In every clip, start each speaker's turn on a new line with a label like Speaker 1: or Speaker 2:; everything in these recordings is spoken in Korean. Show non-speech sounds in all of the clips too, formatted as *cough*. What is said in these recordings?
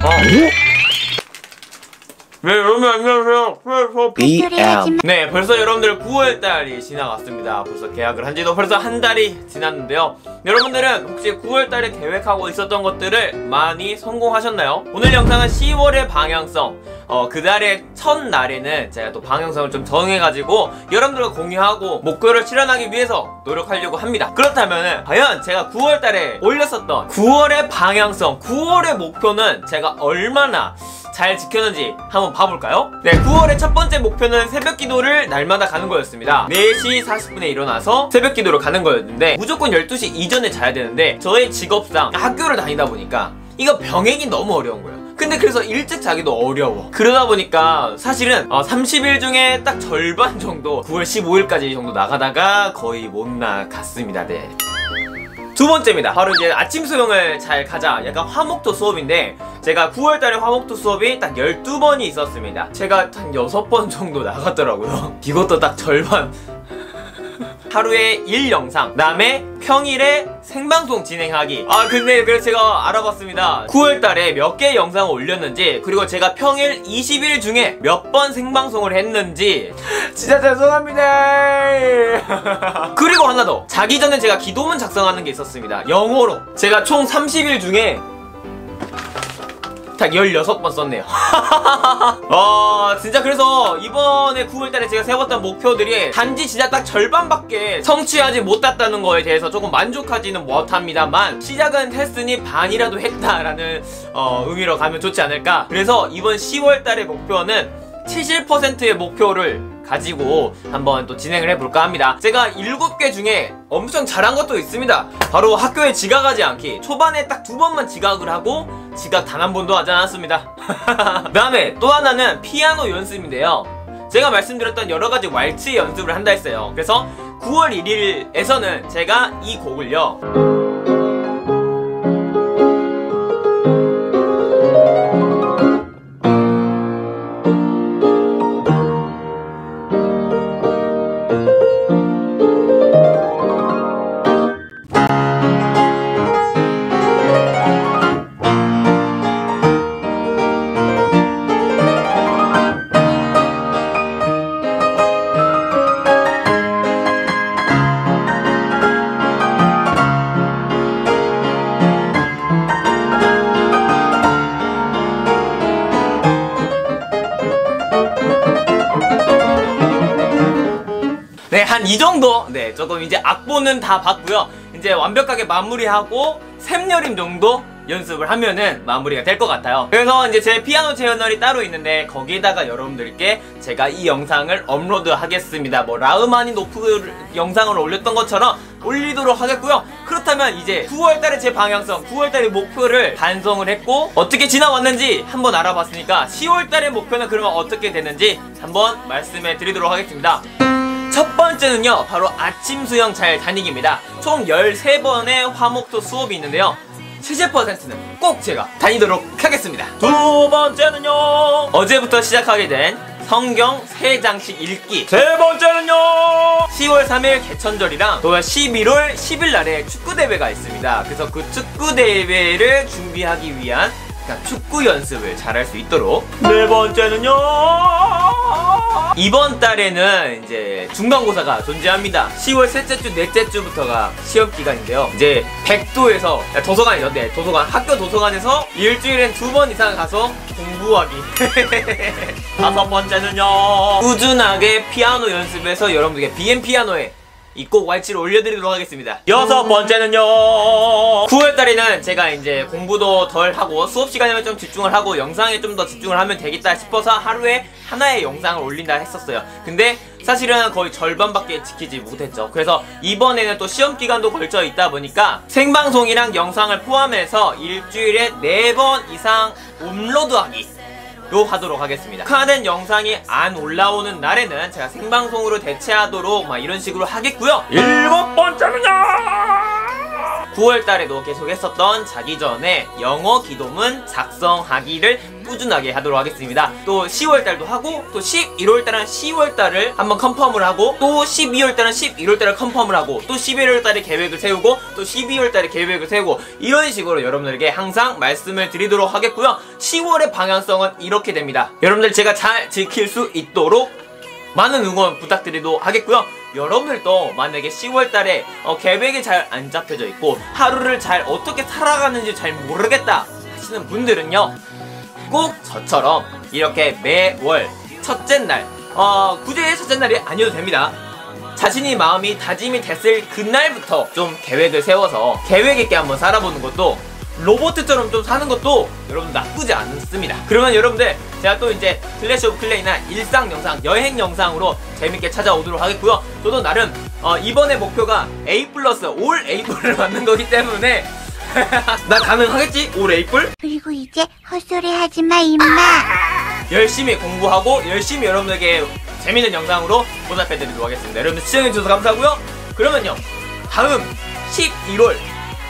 Speaker 1: 어. 네 여러분 안녕하세요 저
Speaker 2: BM
Speaker 1: 네, 벌써 여러분들 9월달이 지나갔습니다. 벌써 계약을 한 지도 벌써 한 달이 지났는데요. 여러분들은 혹시 9월달에 계획하고 있었던 것들을 많이 성공하셨나요? 오늘 영상은 10월의 방향성, 어, 그달의 첫날에는 제가 또 방향성을 좀 정해가지고 여러분들과 공유하고 목표를 실현하기 위해서 노력하려고 합니다. 그렇다면 과연 제가 9월달에 올렸었던 9월의 방향성, 9월의 목표는 제가 얼마나 잘 지켰는지 한번 봐볼까요? 네, 9월의 첫 번째 목표는 새벽 기도를 날마다 가는 거였습니다. 4시 40분에 일어나서 새벽 기도를 가는 거였는데 무조건 12시 이전에 자야 되는데 저의 직업상 학교를 다니다 보니까 이거 병행이 너무 어려운 거예요. 근데 그래서 일찍 자기도 어려워. 그러다 보니까 사실은 어, 30일 중에 딱 절반 정도 9월 15일까지 정도 나가다가 거의 못 나갔습니다. 네. 두 번째입니다. 바로 이제 아침 수영을 잘 가자. 약간 화목토 수업인데 제가 9월달에 화목토 수업이 딱 12번이 있었습니다. 제가 한 6번 정도 나갔더라고요. *laughs* 이것도 딱 절반. *laughs* 하루에 1 영상 그다음에 평일에 생방송 진행하기. 아 근데 그래서 제가 알아봤습니다. 9월달에 몇 개의 영상을 올렸는지 그리고 제가 평일 20일 중에 몇 번 생방송을 했는지. *laughs* 진짜 죄송합니다. 그리고 하나 더. 자기 전에 제가 기도문 작성하는 게 있었습니다. 영어로. 제가 총 30일 중에 딱 16번 썼네요. *laughs* 어, 진짜 그래서 이번에 9월달에 제가 세웠던 목표들이 단지 진짜 딱 절반밖에 성취하지 못했다는 거에 대해서 조금 만족하지는 못합니다만 시작은 했으니 반이라도 했다라는 어, 의미로 가면 좋지 않을까. 그래서 이번 10월달의 목표는 70%의 목표를 가지고 한번 또 진행을 해볼까 합니다. 제가 7개 중에 엄청 잘한 것도 있습니다. 바로 학교에 지각하지 않기. 초반에 딱 두 번만 지각을 하고 지각 단 한 번도 하지 않았습니다. 그 *laughs* 다음에 또 하나는 피아노 연습인데요. 제가 말씀드렸던 여러 가지 왈츠 연습을 한다 했어요. 그래서 9월 1일에서는 제가 이 곡을요. 네, 한 이 정도. 네, 조금 이제 악보는 다 봤고요. 이제 완벽하게 마무리하고 샘여림 정도 연습을 하면은 마무리가 될 것 같아요. 그래서 이제 제 피아노 채널이 따로 있는데 거기에다가 여러분들께 제가 이 영상을 업로드 하겠습니다. 뭐 라흐마니 노프 영상을 올렸던 것처럼 올리도록 하겠고요. 그렇다면 이제 9월달에 제 방향성, 9월달의 목표를 반성을 했고 어떻게 지나왔는지 한번 알아봤으니까 10월달의 목표는 그러면 어떻게 되는지 한번 말씀해 드리도록 하겠습니다. 첫 번째는요 바로 아침 수영 잘 다니기입니다. 총 13번의 화목도 수업이 있는데요. 70%는 꼭 제가 다니도록 하겠습니다. 두 번째는요 어제부터 시작하게 된 성경 3장씩 읽기. 세 번째는요 10월 3일 개천절이랑 또 11월 10일 날에 축구대회가 있습니다. 그래서 그 축구대회를 준비하기 위한 그러니까 축구 연습을 잘할 수 있도록. 네 번째는요 이번 달에는 이제 중간고사가 존재합니다. 10월 셋째 주 넷째 주부터가 시험 기간인데요. 이제 백도에서 도서관이죠. 네 도서관. 학교 도서관에서 일주일엔 두 번 이상 가서 공부하기. *laughs* 다섯 번째는요. 꾸준하게 피아노 연습해서 여러분들께 BM 피아노에 이곡 왈츠를 올려드리도록 하겠습니다. 여섯 번째는요. 9월달에는 제가 이제 공부도 덜 하고 수업 시간에만 좀 집중을 하고 영상에 좀 더 집중을 하면 되겠다 싶어서 하루에 하나의 영상을 올린다 했었어요. 근데 사실은 거의 절반밖에 지키지 못했죠. 그래서 이번에는 또 시험 기간도 걸쳐 있다 보니까 생방송이랑 영상을 포함해서 일주일에 4번 이상 업로드하기 로 하도록 하겠습니다. 카된 영상이 안 올라오는 날에는 제가 생방송으로 대체하도록 막 이런 식으로 하겠고요. 일곱 번째는요. 9월 달에도 계속 했었던 자기 전에 영어 기도문 작성하기를 꾸준하게 하도록 하겠습니다. 또 10월 달도 하고 또 11월 달은 10월 달을 한번 컨펌을 하고 또 12월 달은 11월 달을 컨펌을 하고 또 11월 달에 계획을 세우고 또 12월 달에 계획을 세우고 이런 식으로 여러분들에게 항상 말씀을 드리도록 하겠고요. 10월의 방향성은 이렇게 됩니다. 여러분들 제가 잘 지킬 수 있도록 많은 응원 부탁드리도록 하겠고요. 여러분들도 만약에 10월 달에 어, 계획이 잘 안 잡혀져 있고 하루를 잘 어떻게 살아가는지 잘 모르겠다 하시는 분들은요. 꼭 저처럼 이렇게 매월 첫째 날, 어, 굳이 첫째 날이 아니어도 됩니다. 자신이 마음이 다짐이 됐을 그날부터 좀 계획을 세워서 계획 있게 한번 살아보는 것도 로봇처럼 좀 사는 것도 여러분 나쁘지 않습니다. 그러면 여러분들 제가 또 이제 클래시 오브 클레이나 일상 영상, 여행 영상으로 재밌게 찾아오도록 하겠고요. 저도 나름 어, 이번에 목표가 A 플러스 올 A뿔을 만든 *laughs* 거기 때문에 *laughs* 나 가능하겠지? 올 A뿔?
Speaker 2: 그리고 이제 헛소리 하지 마, 임마.
Speaker 1: 열심히 공부하고 열심히 여러분에게 재밌는 영상으로 보답해드리도록 하겠습니다. 여러분들 시청해주셔서 감사하고요. 그러면요 다음 11월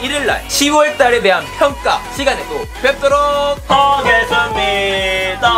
Speaker 1: 1일날 10월달에 대한 평가 시간에 또 뵙도록 하겠습니다.